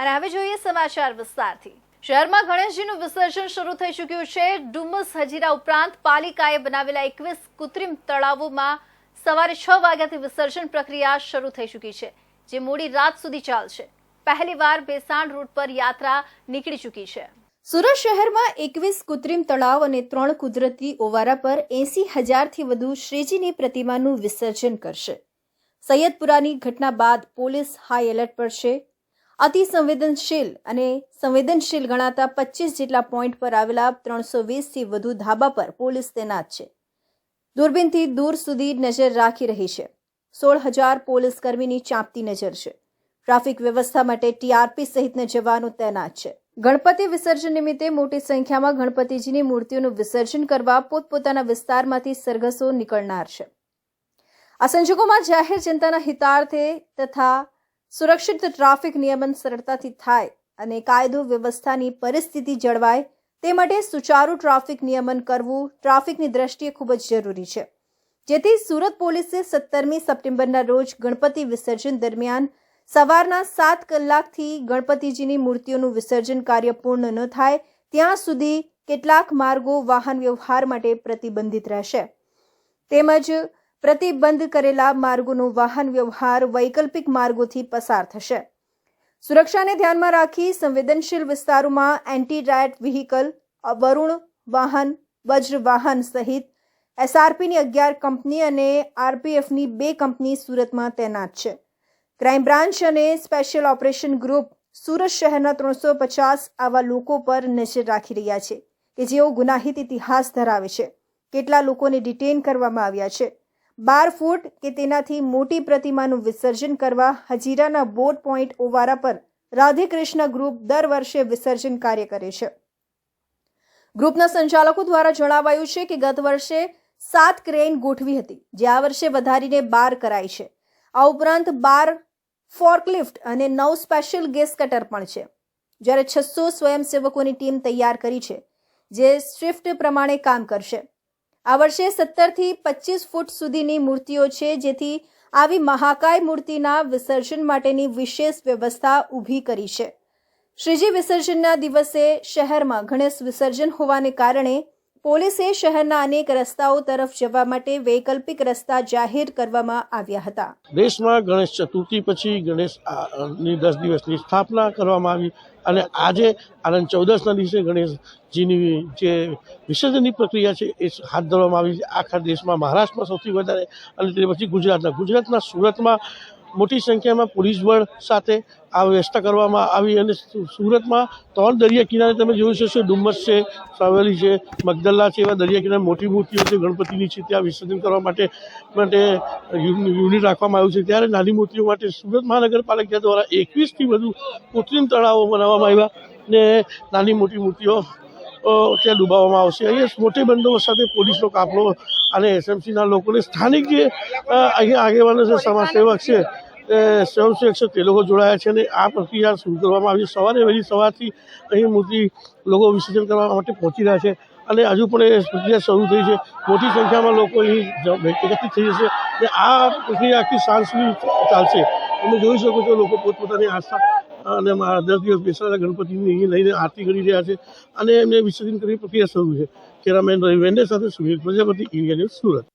અને હવે જોઈએ સમાચાર વિસ્તારથી. શહેરમાં ગણેશજીનું વિસર્જન શરૂ થઈ ચૂક્યું છે. ડુમસ હજીરા ઉપરાંત પાલિકાએ બનાવેલા એકવીસ કૃત્રિમ તળાવોમાં સવારે છ વાગ્યાથી વિસર્જન પ્રક્રિયા શરૂ થઈ ચૂકી છે, જે મોડી રાત સુધી ચાલશે. પહેલીવાર બેસાણ રૂટ પર યાત્રા નીકળી ચૂકી છે. સુરત શહેરમાં એકવીસ કૃત્રિમ તળાવ અને ત્રણ કુદરતી ઓવારા પર એસી હજારથી વધુ શ્રીજીની પ્રતિમાનું વિસર્જન કરશે. સૈયદપુરાની ઘટના બાદ પોલીસ હાઈ એલર્ટ પર છે. અતિ સંવેદનશીલ અને સંવેદનશીલ ગણાતા પચીસ જેટલા પોઈન્ટ પર આવેલા ત્રણસો વીસથી વધુ ધાબા પર પોલીસ તૈનાત છે. દૂરબીનથી દૂર સુધી નજર રાખી રહી છે. સોળ હજાર પોલીસ કર્મીની ચાંપતી નજર છે. ટ્રાફિક વ્યવસ્થા માટે ટીઆરપી સહિતના જવાનો તૈનાત છે. ગણપતિ વિસર્જન નિમિત્તે મોટી સંખ્યામાં ગણપતિજીની મૂર્તિઓનું વિસર્જન કરવા પોતપોતાના વિસ્તારમાંથી સરઘસો નીકળનાર છે. આ સંજોગોમાં જાહેર જનતાના હિતાર્થે તથા સુરક્ષિત ટ્રાફિક નિયમન સરળતાથી થાય અને કાયદો વ્યવસ્થાની પરિસ્થિતિ જળવાય, તે માટે સુચારુ ટ્રાફિક નિયમન કરવું ટ્રાફિકની દ્રષ્ટિએ ખૂબ જ જરૂરી છે. જેથી સુરત પોલીસે સત્તરમી સપ્ટેમ્બરના રોજ ગણપતિ વિસર્જન દરમિયાન સવારના સાત કલાકથી ગણપતિજીની મૂર્તિઓનું વિસર્જન કાર્ય પૂર્ણ ન થાય, ત્યાં સુધી કેટલાક માર્ગો વાહન વ્યવહાર માટે પ્રતિબંધિત રહેશે. તેમજ પ્રતિબંધ કરેલા માર્ગોનો વાહન વ્યવહાર વૈકલ્પિક માર્ગોથી પસાર થશે. સુરક્ષાને ધ્યાનમાં રાખી સંવેદનશીલ વિસ્તારોમાં એન્ટી રાયટ વ્હીકલ, વરુણ વાહન, વજ્ર વાહન સહિત એસઆરપીની અગિયાર કંપની અને આરપીએફની બે કંપની સુરતમાં તૈનાત છે. ક્રાઇમ બ્રાન્ચ અને સ્પેશિયલ ઓપરેશન ગ્રુપ સુરત શહેરના ત્રણસો પચાસ આવા લોકો પર નજર રાખી રહ્યા છે કે જેઓ ગુનાહિત ઇતિહાસ ધરાવે છે. કેટલા લોકોને ડિટેન કરવામાં આવ્યા છે? બાર ફૂટ કે તેનાથી મોટી પ્રતિમાનું વિસર્જન કરવા હજીરાના બોટ પોઈન્ટ ઓવારા પર રાધે કૃષ્ણ ગ્રુપ દર વર્ષે વિસર્જન કાર્ય કરે છે. ગ્રુપના સંચાલકો દ્વારા જણાવાયું છે કે ગત વર્ષે સાત ક્રેન ગોઠવી હતી, જે આ વર્ષે વધારીને બાર કરાઈ છે. આ ઉપરાંત બાર ફોર્કલિફ્ટ અને નવ સ્પેશિયલ ગેસ કટર પણ છે. જ્યારે છસો સ્વયંસેવકોની ટીમ તૈયાર કરી છે, જે સ્વિફ્ટ પ્રમાણે કામ કરશે. આ વર્ષે સત્તરથી પચીસ ફૂટ સુધીની મૂર્તિઓ છે, જેથી આવી મહાકાય મૂર્તિના વિસર્જન માટેની વિશેષ વ્યવસ્થા ઊભી કરી છે. શ્રીજી વિસર્જનના દિવસે શહેરમાં ગણેશ વિસર્જન હોવાને કારણે પોલીસે શહેરના અનેક રસ્તાઓ તરફ જવા માટે વૈકલ્પિક રસ્તા જાહેર કરવામાં આવ્યા હતા. દેશમાં ગણેશ ચતુર્થી પછી ગણેશની દસ દિવસની સ્થાપના કરવામાં આવી અને આજે આનંદ ચૌદસના દિવસે ગણેશજીની જે વિસર્જનની પ્રક્રિયા છે એ હાથ ધરવામાં આવી છે. આખા દેશમાં, મહારાષ્ટ્રમાં સૌથી વધારે અને તે પછી ગુજરાતના ગુજરાતના સુરતમાં મોટી સંખ્યામાં પોલીસ બળ સાથે આ વ્યવસ્થા કરવામાં આવી અને સુરતમાં ત્રણ દરિયા કિનારે તમે જોયું છે ડુમ્મસ છે, સાવેલી છે, મગદલ્લા છે એવા દરિયા કિનારે મોટી મૂર્તિઓ છે, ગણપતિની છે, ત્યાં વિસર્જન કરવા માટે માટે યુનિટ રાખવામાં આવ્યું છે. ત્યારે નાની મૂર્તિઓ માટે સુરત મહાનગરપાલિકા દ્વારા એકવીસથી વધુ કૃત્રિમ તળાવો બનાવવામાં આવ્યા ને નાની મોટી મૂર્તિઓ ત્યાં ડૂબાવવામાં આવશે. અહીંયા મોટી બંદોબસ્ત સાથે પોલીસનો કાફલો અને એસએમસીના લોકોને સ્થાનિક જે અહીંયા આગેવાનો છે, સમાજસેવક છે સ્વયંસેવક છે, તે લોકો જોડાયા છે અને આ પ્રક્રિયા શરૂ કરવામાં આવી. સવારે વહેલી સવારથી અહીં મૂર્તિ લોકો વિસર્જન કરવા માટે પહોંચી રહ્યા છે અને હજુ પણ એ પ્રક્રિયા શરૂ થઈ છે. મોટી સંખ્યામાં લોકો અહીં એકત્રિત થઈ જશે. અને આ પ્રક્રિયા આખી સાંજ સુધી ચાલશે. તમે જોઈ શકો છો લોકો પોતપોતાની આસ્થા અને દસ દિવસ બેસાડેલા ગણપતિની લઈને આરતી કરી રહ્યા છે અને એમને વિસર્જન કરી પ્રક્રિયા શરૂ છે. કેમેરામેન રવિ વેન્ડે સાથે સુનિલ પ્રજાપતિ, ઇન્ડિયા ન્યૂઝ સુરત.